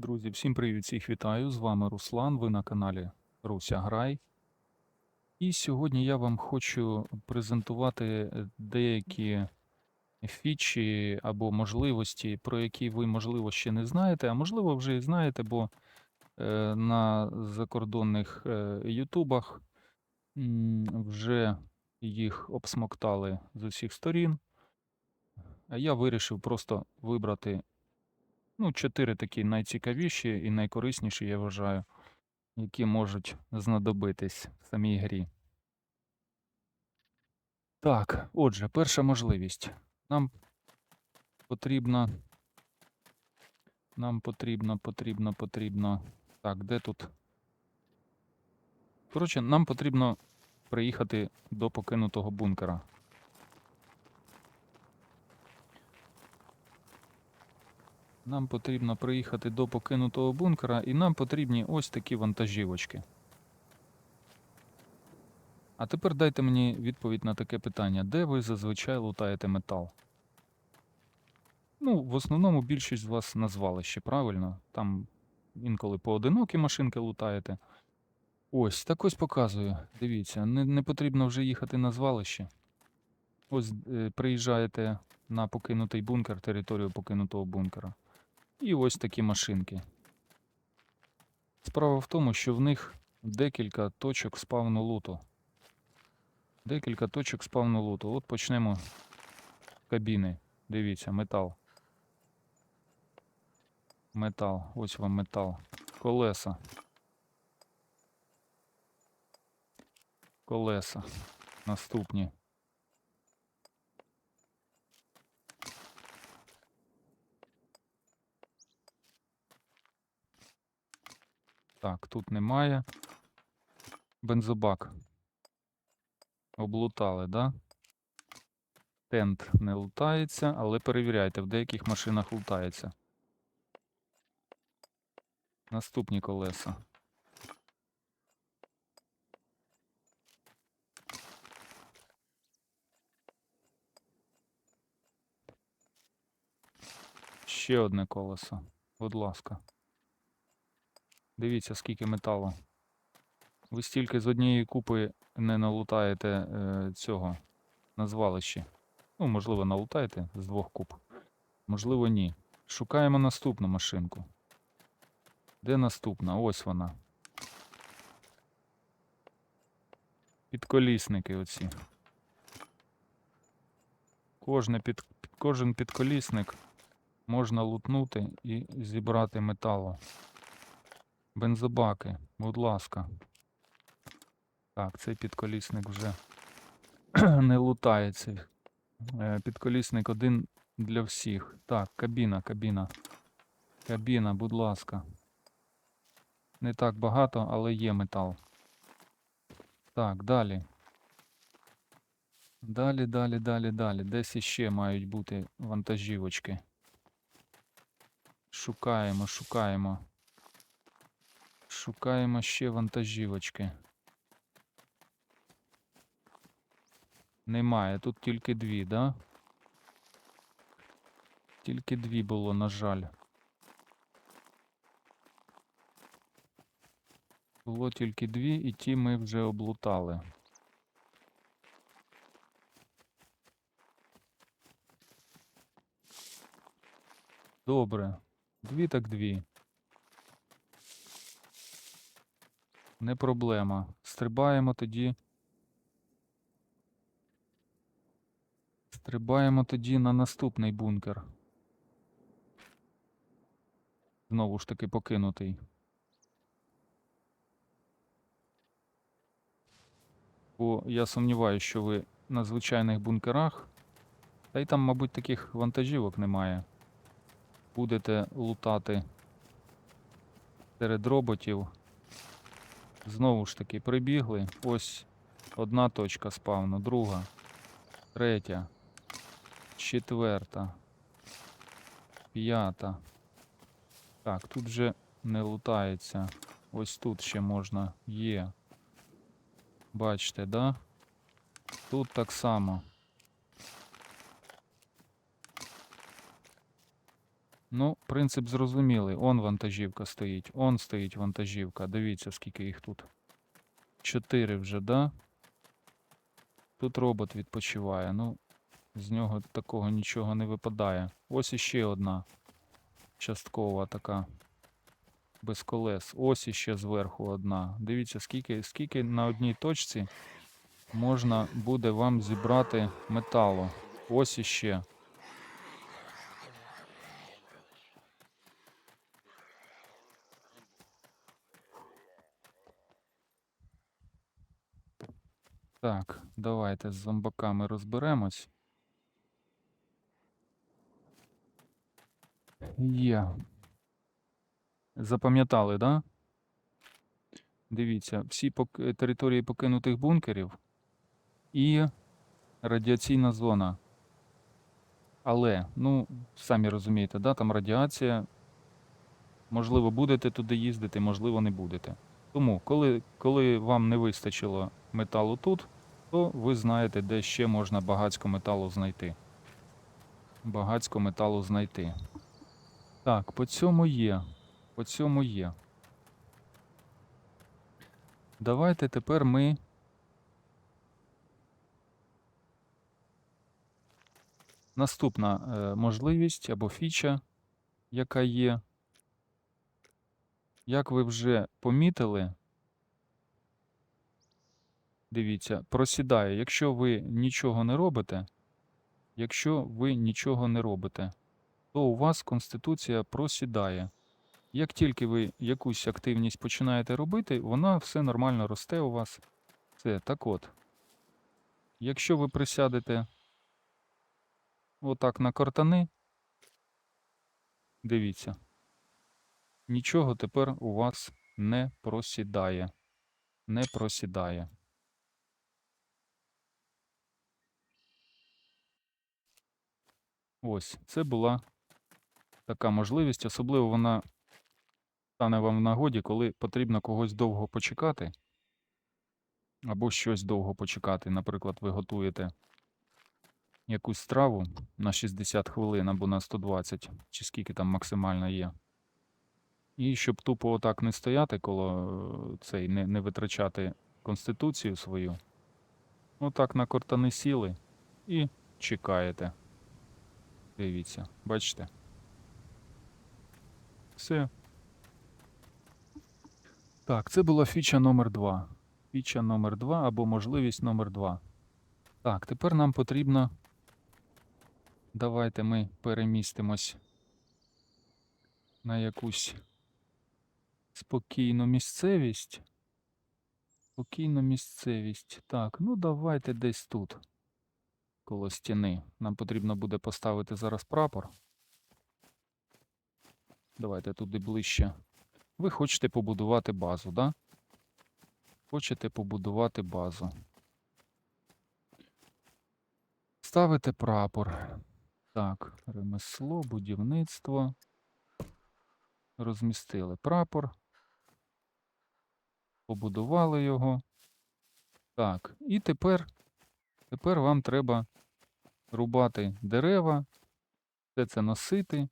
Друзі, всім привіт, всіх вітаю. З вами Руслан. Ви на каналі Руся Грай. І сьогодні я вам хочу презентувати е, деякі фічі або можливості, про які ви, можливо, ще не знаєте, а можливо, вже і знаєте, бо е, на закордонних е, ютубах вже їх обсмоктали з усіх сторін. Я вирішив просто вибрати Ну, чотири такі найцікавіші і найкорисніші, я вважаю, які можуть знадобитись в самій грі. Так, отже, перша можливість. Нам потрібно. Нам потрібно, потрібно, потрібно. Так, де тут? Коротше, нам потрібно приїхати до покинутого бункера. Нам потрібно приїхати до покинутого бункера, і нам потрібні ось такі вантажівочки. А тепер дайте мені відповідь на таке питання: де ви зазвичай лутаєте метал? Ну, в основному більшість з вас на звалищі, правильно? Там інколи поодинокі машинки лутаєте. Ось, так ось показую. Дивіться, не, не потрібно вже їхати на звалище. Ось е, приїжджаєте на покинутий бункер, територію покинутого бункера. І ось такі машинки. Справа в тому, що в них декілька точок спавну луту. Декілька точок спавну луту. От почнемо з кабіни. Дивіться, метал. Метал. Ось вам метал. Колеса. Колеса. Наступні. Так, тут немає. Бензобак. Облутали, да? Тент не лутається, але перевіряйте, в деяких машинах лутається. Наступні колеса. Ще одне колесо. Будь ласка. Дивіться, скільки металу. Ви стільки з однієї купи не налутаєте е, цього на звалищі. Ну, можливо, налутаєте з двох куп. Можливо, ні. Шукаємо наступну машинку. Де наступна? Ось вона. Підколісники оці. Кожне під, кожен підколісник можна лутнути і зібрати металу. Бензобаки, будь ласка. Так, цей підколісник вже не лутається. Е, Підколісник один для всіх. Так, кабіна, кабіна. Кабіна, будь ласка. Не так багато, але є метал. Так, далі. Далі, далі, далі, далі. Десь іще мають бути вантажівочки. Шукаємо, шукаємо. Шукаємо ще вантажівочки. Немає, тут тільки дві, да? Тільки дві було, на жаль. Було тільки дві, і ті ми вже облутали. Добре. Дві так дві. Не проблема. Стрибаємо тоді. Стрибаємо тоді на наступний бункер. Знову ж таки покинутий. Бо я сумніваюся, що ви на звичайних бункерах. Та й там, мабуть, таких вантажівок немає. Будете лутати серед роботів. Знову ж таки, прибігли. Ось одна точка спавну, друга, третя, четверта, п'ята. Так, тут вже не лутається. Ось тут ще можна є. Бачите, да? Тут так само. Ну, принцип зрозумілий. Он вантажівка стоїть, он стоїть вантажівка. Дивіться, скільки їх тут. Чотири вже, да? Тут робот відпочиває. Ну, з нього такого нічого не випадає. Ось іще одна часткова така. Без колес. Ось іще зверху одна. Дивіться, скільки, скільки на одній точці можна буде вам зібрати металу. Ось іще. Так, давайте з зомбаками розберемось. Є. Запам'ятали, да? Дивіться, всі пок- території покинутих бункерів і радіаційна зона. Але, ну, самі розумієте, да, там радіація. Можливо, будете туди їздити, можливо, не будете. Тому, коли, коли вам не вистачило металу тут, то ви знаєте, де ще можна багацько металу знайти. Багацько металу знайти. Так, по цьому є. По цьому є. Давайте тепер ми. Наступна е, можливість або фіча, яка є. Як ви вже помітили, дивіться, просідає. Якщо ви нічого не робите, якщо ви нічого не робите, то у вас конституція просідає. Як тільки ви якусь активність починаєте робити, вона все нормально росте у вас. Це так от. Якщо ви присядете отак на картани, дивіться, нічого тепер у вас не просідає. Не просідає. Ось, це була така можливість, особливо вона стане вам в нагоді, коли потрібно когось довго почекати, або щось довго почекати. Наприклад, ви готуєте якусь страву на 60 хвилин або на 120, чи скільки там максимально є. І щоб тупо отак не стояти коло е, цей, не, не витрачати конституцію свою, отак на кортани сіли і чекаєте. Дивіться, бачите? Все. Так, це була фіча номер 2. Фіча номер 2 або можливість номер 2. Так, тепер нам потрібно. Давайте ми перемістимось на якусь спокійну місцевість. Спокійну місцевість. Так, ну давайте десь тут. Коло стіни. Нам потрібно буде поставити зараз прапор. Давайте туди ближче. Ви хочете побудувати базу, да? Хочете побудувати базу. Ставите прапор. Так, ремесло, будівництво. Розмістили прапор. Побудували його. Так, і тепер, тепер вам треба рубати дерева, все це носити.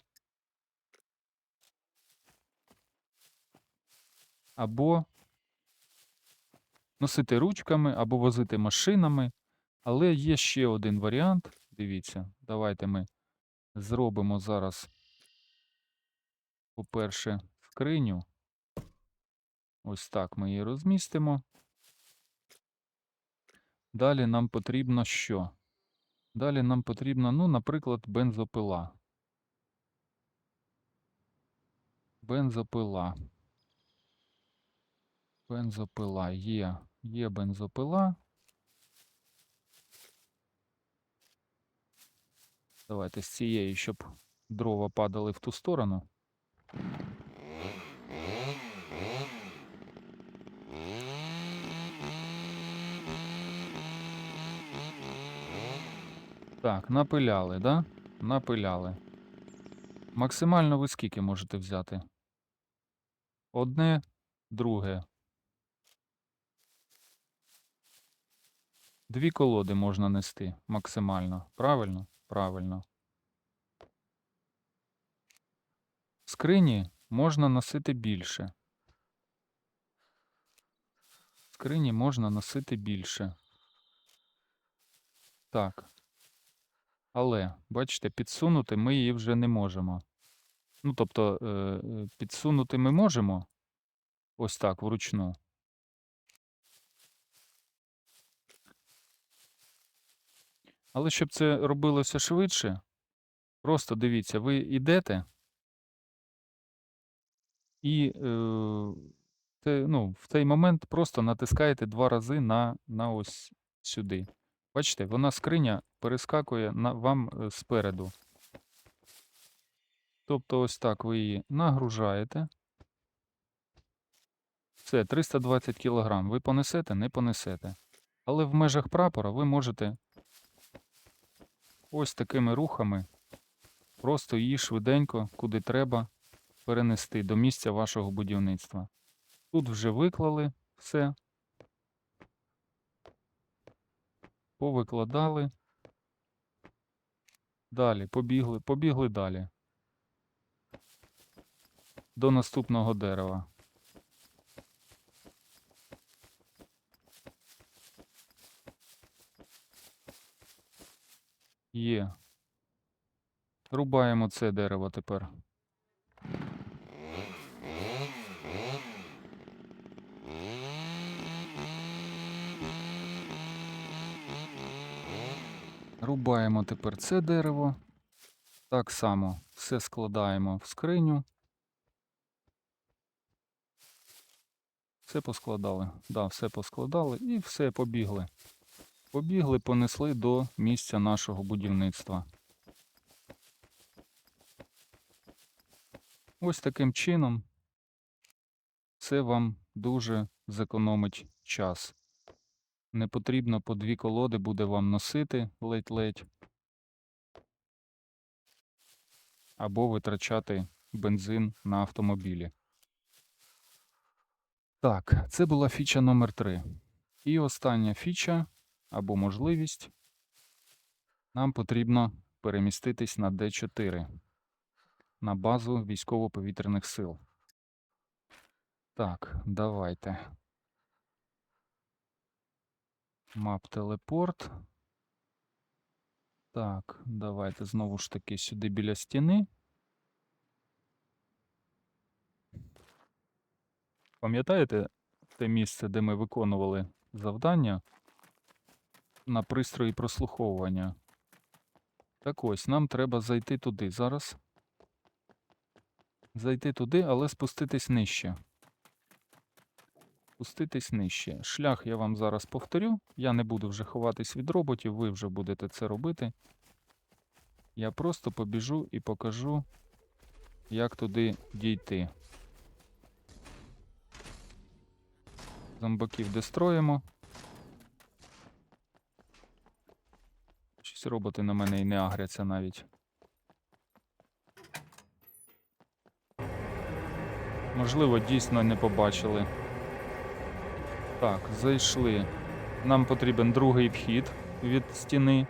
або носити ручками, або возити машинами. Але є ще один варіант. Дивіться, давайте ми зробимо зараз, по-перше, скриню. Ось так ми її розмістимо. Далі нам потрібно що? Далі нам потрібна, ну, наприклад, бензопила. Бензопила. Бензопила є. Є бензопила. Давайте з цієї, щоб дрова падали в ту сторону. Так, напиляли, да? Напиляли. Максимально ви скільки можете взяти? Одне, друге. Дві колоди можна нести максимально. Правильно? Правильно. скрині можна носити більше. Скрині можна носити більше. Так. Але, бачите, підсунути ми її вже не можемо. Ну, тобто, е, е, підсунути ми можемо ось так вручну. Але щоб це робилося швидше, просто дивіться, ви йдете і е, ну, в цей момент просто натискаєте два рази на, на ось сюди. Бачите, вона скриня перескакує на вам е, спереду. Тобто, ось так ви її нагружаєте. Все, 320 кг. Ви понесете, не понесете. Але в межах прапора ви можете ось такими рухами просто її швиденько, куди треба, перенести до місця вашого будівництва. Тут вже виклали все. Повикладали. Далі, побігли, побігли далі. До наступного дерева. Є. Рубаємо це дерево тепер. Рубаємо тепер це дерево. Так само все складаємо в скриню. Все поскладали. Да, все поскладали і все побігли. Побігли, понесли до місця нашого будівництва. Ось таким чином це вам дуже зекономить час. Не потрібно по дві колоди буде вам носити ледь-ледь. Або витрачати бензин на автомобілі. Так, це була фіча номер 3. І остання фіча або можливість. Нам потрібно переміститись на D4 на базу військово-повітряних сил. Так, давайте. Мап телепорт. Так, давайте знову ж таки сюди біля стіни. Пам'ятаєте те місце, де ми виконували завдання на пристрої прослуховування? Так ось, нам треба зайти туди зараз. Зайти туди, але спуститись нижче. Спуститись нижче. Шлях я вам зараз повторю. Я не буду вже ховатись від роботів, ви вже будете це робити. Я просто побіжу і покажу, як туди дійти. Зомбаків дестроїмо. Щось роботи на мене і не агряться навіть. Можливо, дійсно не побачили. Так, зайшли. Нам потрібен другий вхід від стіни.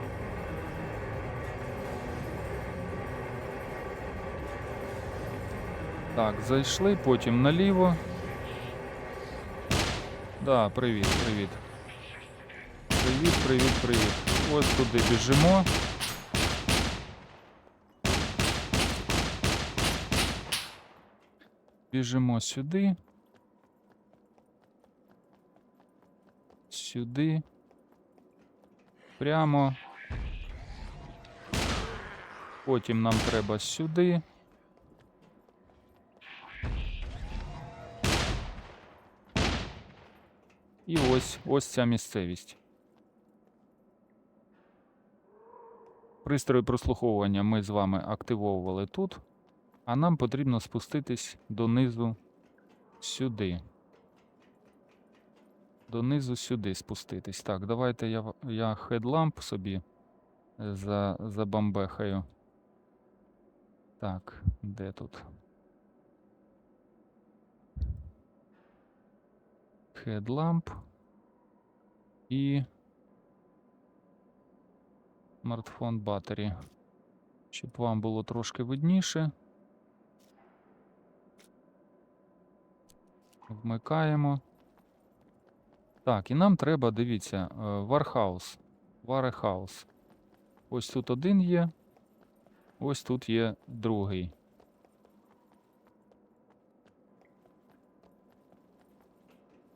Так, зайшли, потім наліво. Да, привіт, привіт. Привіт, привіт, привіт. Ось туди біжимо. Біжимо сюди. Сюди. Прямо. Потім нам треба сюди. І ось ось ця місцевість. Пристрої прослуховування ми з вами активовували тут, а нам потрібно спуститись донизу сюди. Донизу сюди спуститись. Так, давайте я, я хедламп собі е, за, забамбехаю. Так, де тут? Headlamp і смартфон батарі. Щоб вам було трошки видніше. Вмикаємо. Так, і нам треба, дивіться, е, Warhouse. Warehouse. Ось тут один є. Ось тут є другий.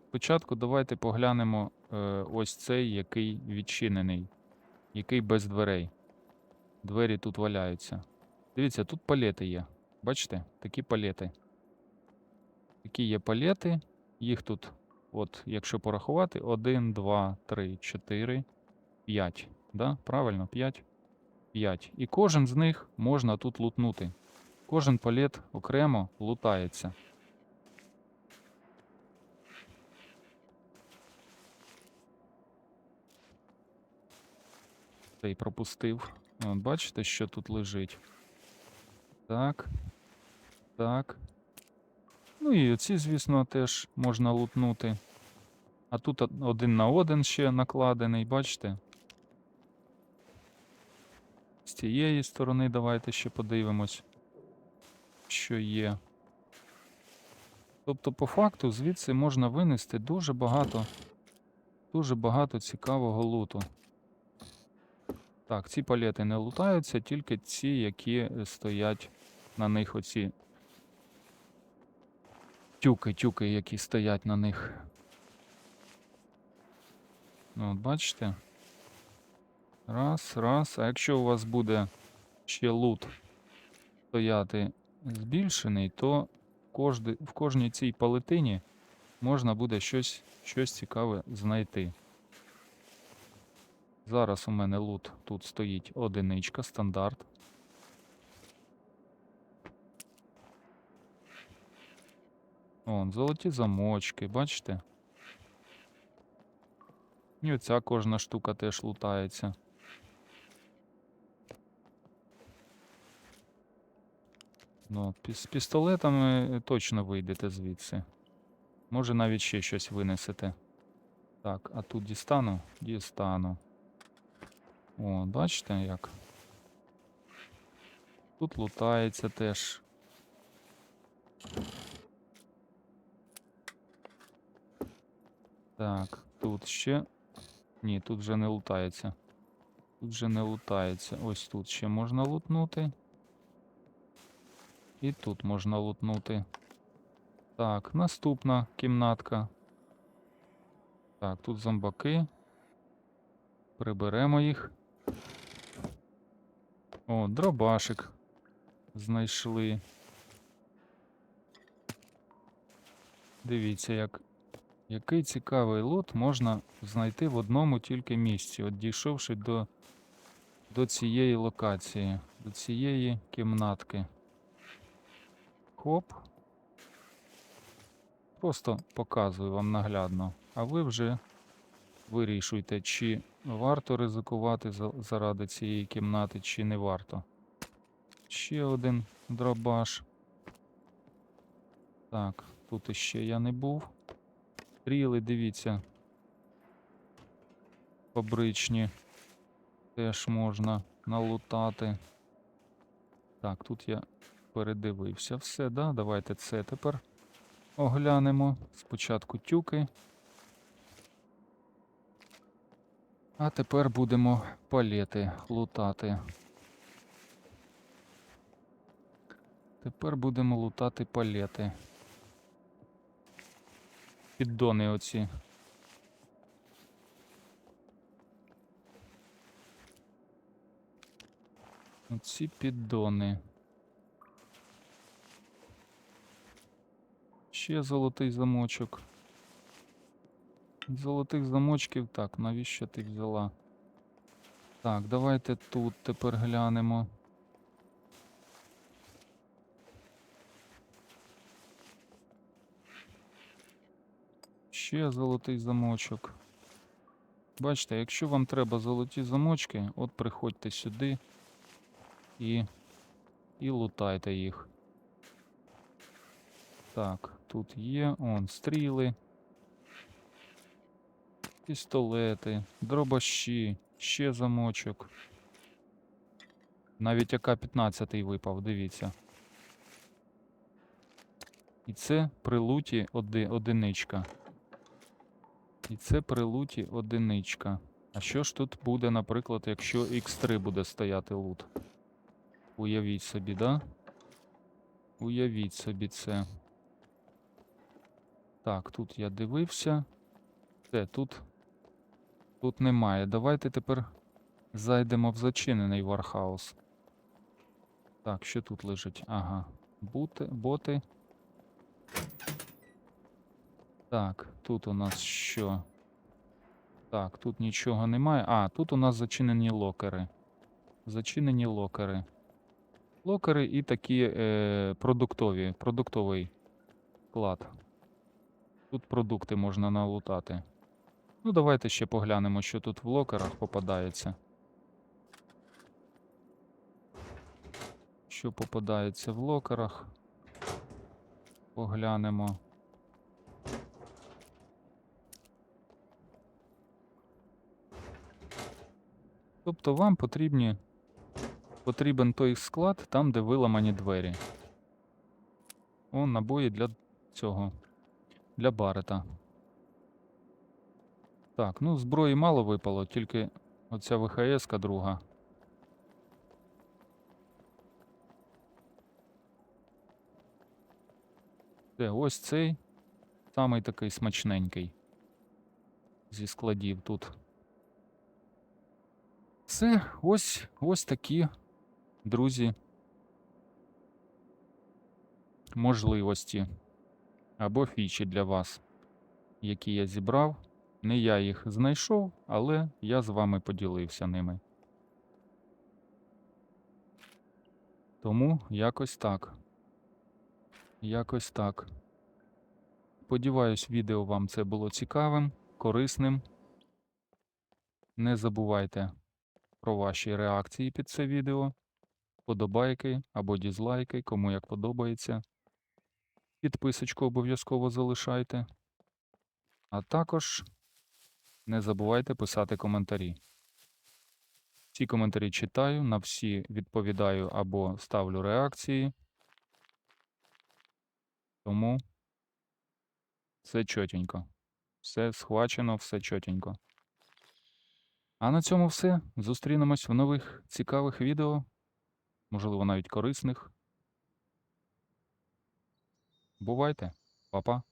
Спочатку давайте поглянемо е, ось цей, який відчинений, який без дверей. Двері тут валяються. Дивіться, тут палети є. Бачите? Такі палети. Такі є палети. Їх тут, от, якщо порахувати, 1, 2, 3, 4, 5. Да? Правильно, 5. 5. І кожен з них можна тут лутнути. Кожен палет окремо лутається. Цей пропустив. От, бачите, що тут лежить? Так. Так. Ну і оці, звісно, теж можна лутнути. А тут один на один ще накладений, бачите? З цієї сторони давайте ще подивимось, що є. Тобто, по факту, звідси можна винести дуже багато, дуже багато цікавого луту. Так, ці палети не лутаються, тільки ці, які стоять на них оці тюки, тюки, які стоять на них. Ну, от бачите? Раз, раз. А якщо у вас буде ще лут стояти збільшений, то кожди, в кожній цій палетині можна буде щось, щось цікаве знайти. Зараз у мене лут тут стоїть одиничка, стандарт. Вон, золоті замочки, бачите? І оця кожна штука теж лутається. Ну, з пістолетами точно вийдете звідси. Може навіть ще щось винесете. Так, а тут дістану? Дістану. О, бачите як? Тут лутається теж. Так, тут ще. Ні, тут вже не лутається. Тут вже не лутається. Ось тут ще можна лутнути. І тут можна лутнути. Так, наступна кімнатка. Так, тут зомбаки. Приберемо їх. О, дробашик. Знайшли. Дивіться, як, який цікавий лот можна знайти в одному тільки місці, от дійшовши до, до цієї локації, до цієї кімнатки. Хоп. Просто показую вам наглядно. А ви вже вирішуйте, чи варто ризикувати заради цієї кімнати, чи не варто. Ще один дробаш. Так, тут іще я не був. Стріли, дивіться. Фабричні. Теж можна налутати. Так, тут я передивився все, да? Давайте це тепер оглянемо. Спочатку тюки. А тепер будемо палети лутати. Тепер будемо лутати палети. Піддони оці. Оці піддони. Ще золотий замочок. Золотих замочків. Так, навіщо ти взяла? Так, давайте тут тепер глянемо. Ще золотий замочок. Бачите, якщо вам треба золоті замочки, от приходьте сюди і, і лутайте їх. Так, тут є, он, стріли, пістолети, дробаші, ще замочок. Навіть АК-15 випав, дивіться. І це при луті оди, одиничка. І це при луті одиничка. А що ж тут буде, наприклад, якщо X3 буде стояти лут? Уявіть собі, да? Уявіть собі це. Так, тут я дивився. Все, тут. Тут немає. Давайте тепер зайдемо в зачинений Вархаус. Так, що тут лежить? Ага. Бути, боти. Так, тут у нас що? Так, тут нічого немає. А, тут у нас зачинені локери. Зачинені локери. Локери і такі е, продуктові, продуктовий склад. Тут продукти можна налутати. Ну, давайте ще поглянемо, що тут в локерах попадається. Що попадається в локерах. Поглянемо. Тобто вам потрібні, потрібен той склад там, де виламані двері. О, набої для цього. Для барета. Так, ну зброї мало випало, тільки оця ВХС-ка друга. Де, ось цей самий такий смачненький. Зі складів тут. Це ось ось такі, друзі, можливості або фічі для вас, які я зібрав. Не я їх знайшов, але я з вами поділився ними. Тому якось так. Якось так. Сподіваюсь, відео вам це було цікавим, корисним. Не забувайте про ваші реакції під це відео, подобайки або дізлайки, кому як подобається. Підписочку обов'язково залишайте. А також не забувайте писати коментарі. Всі коментарі читаю, на всі відповідаю або ставлю реакції. Тому все чотенько. Все схвачено, все чотенько. А на цьому все. Зустрінемось в нових цікавих відео, можливо, навіть корисних. Бувайте, Па-па.